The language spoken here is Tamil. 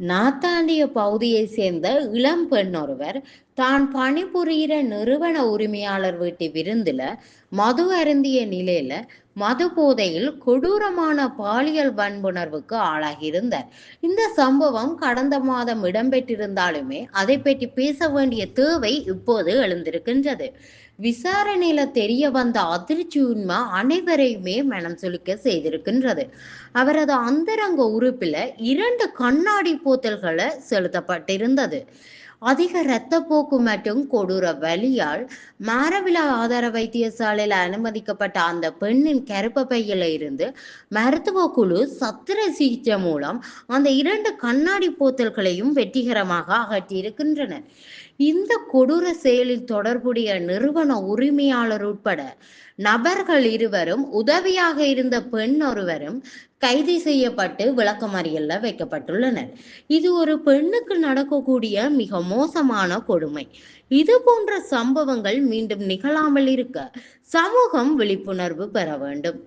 நாத்தாண்டிய பகுதியை சேர்ந்த இளம் பெண் ஒருவர் தான் பணிபுரிகிற நிறுவன உரிமையாளர் வீட்டு விருந்துல மது அருந்திய நிலையில மது போதையில் கொடூரமான பாலியல் வன்புணர்வுக்கு ஆளாகியிருந்தார் இந்த சம்பவம் கடந்த மாதம் இடம்பெற்றிருந்தாலுமே அதை பற்றி பேச வேண்டிய தேவை இப்போது எழுந்திருக்கின்றது. விசாரணையில தெரிய வந்த அதிர்ச்சி உண்மை அனைவரையுமே மனம் சுளிக்க செய்திருக்கின்றது. அவரது அந்தரங்க உறுப்பில் இரண்டு கண்ணாடி போத்தல்களை செலுத்தப்பட்டிருந்தது. அதிக இரத்தப்போக்கு மற்றும் கொடூர வலியால் மாரவிலா ஆதார வைத்தியசாலையில் அனுமதிக்கப்பட்ட அந்த பெண்ணின் கருப்ப பையில இருந்து மருத்துவ குழு சத்திர சிகிச்சை மூலம் அந்த இரண்டு கண்ணாடி போத்தல்களையும் வெற்றிகரமாக அகற்றியிருக்கின்றனர். இந்த கொடூர செயலில் தொடர்புடைய நிறுவன உரிமையாளர் உட்பட நபர்கள் இருவரும் உதவியாக இருந்த பெண் ஒருவரும் கைது செய்யப்பட்டு விளக்கமறியல்ல வைக்கப்பட்டுள்ளனர். இது ஒரு பெண்ணுக்கு நடக்கக்கூடிய மிக மோசமான கொடுமை. இது போன்ற சம்பவங்கள் மீண்டும் நிகழாமல் இருக்க சமூகம் விழிப்புணர்வு பெற வேண்டும்.